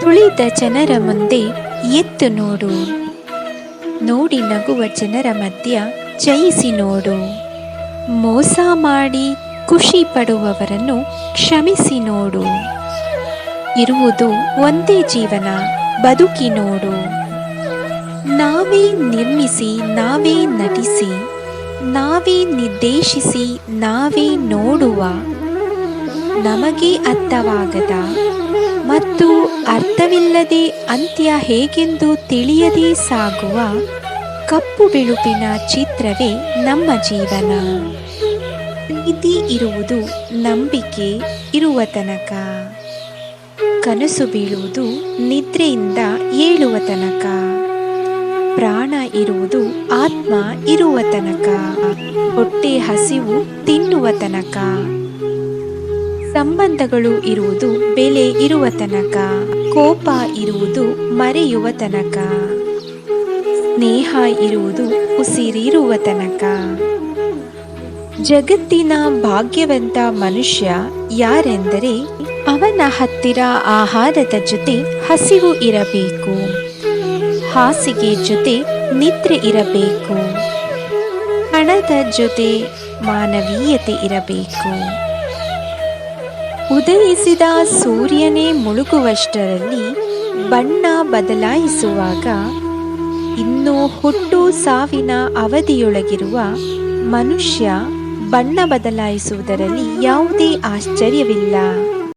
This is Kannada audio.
ತುಳಿದ ಜನರ ಮುಂದೆ ಎತ್ತು ನೋಡು. ನೋಡಿ ನಗುವ ಜನರ ಮಧ್ಯ ಜಯಿಸಿ ನೋಡು. ಮೋಸ ಮಾಡಿ ಖುಷಿ ಪಡುವವರನ್ನು ಕ್ಷಮಿಸಿ ನೋಡು. ಇರುವುದು ಒಂದೇ ಜೀವನ, ಬದುಕಿ ನೋಡು. ನಾವೇ ನಿರ್ಮಿಸಿ, ನಾವೇ ನಟಿಸಿ, ನಾವೇ ನಿರ್ದೇಶಿಸಿ, ನಾವೇ ನೋಡುವ ನಮಗೆ ಅರ್ಥವಾಗದ ಮತ್ತು ಅರ್ಥವಿಲ್ಲದೆ ಅಂತ್ಯ ಹೇಗೆಂದು ತಿಳಿಯದೆ ಸಾಗುವ ಕಪ್ಪು ಬಿಳುಪಿನ ಚಿತ್ರವೇ ನಮ್ಮ ಜೀವನ. ಪ್ರೀತಿ ಇರುವುದು ನಂಬಿಕೆ ಇರುವ ತನಕ. ಕನಸು ಬೀಳುವುದು ನಿದ್ರೆಯಿಂದ ಏಳುವ ತನಕ. ಪ್ರಾಣ ಇರುವುದು ಆತ್ಮ ಇರುವ ತನಕ. ಹೊಟ್ಟೆ ಹಸಿವು ತಿನ್ನುವ ತನಕ. ಸಂಬಂಧಗಳು ಇರುವುದು ಬೆಲೆ ಇರುವ ತನಕ, ಕೋಪ ಇರುವುದು ಮರೆಯುವ ತನಕ. ಸ್ನೇಹ ಇರುವುದು ಉಸಿರಿರುವ ತನಕ. ಜಗತ್ತಿನ ಭಾಗ್ಯವಂತ ಮನುಷ್ಯ ಯಾರೆಂದರೆ ಅವನ ಹತ್ತಿರ ಆಹಾರದ ಜೊತೆ ಹಸಿವು ಇರಬೇಕು. ಹಾಸಿಗೆ ಜೊತೆ ನಿದ್ರೆ ಇರಬೇಕು. ಹಣದ ಜೊತೆ ಮಾನವೀಯತೆ ಇರಬೇಕು. ಉದಯಿಸಿದ ಸೂರ್ಯನೇ ಮುಳುಗುವಷ್ಟರಲ್ಲಿ ಬಣ್ಣ ಬದಲಾಯಿಸುವಾಗ ಇನ್ನು ಹುಟ್ಟು ಸಾವಿನ ಅವಧಿಯೊಳಗಿರುವ ಮನುಷ್ಯ ಬಣ್ಣ ಬದಲಾಯಿಸುವುದರಲ್ಲಿ ಯಾವುದೇ ಆಶ್ಚರ್ಯವಿಲ್ಲ.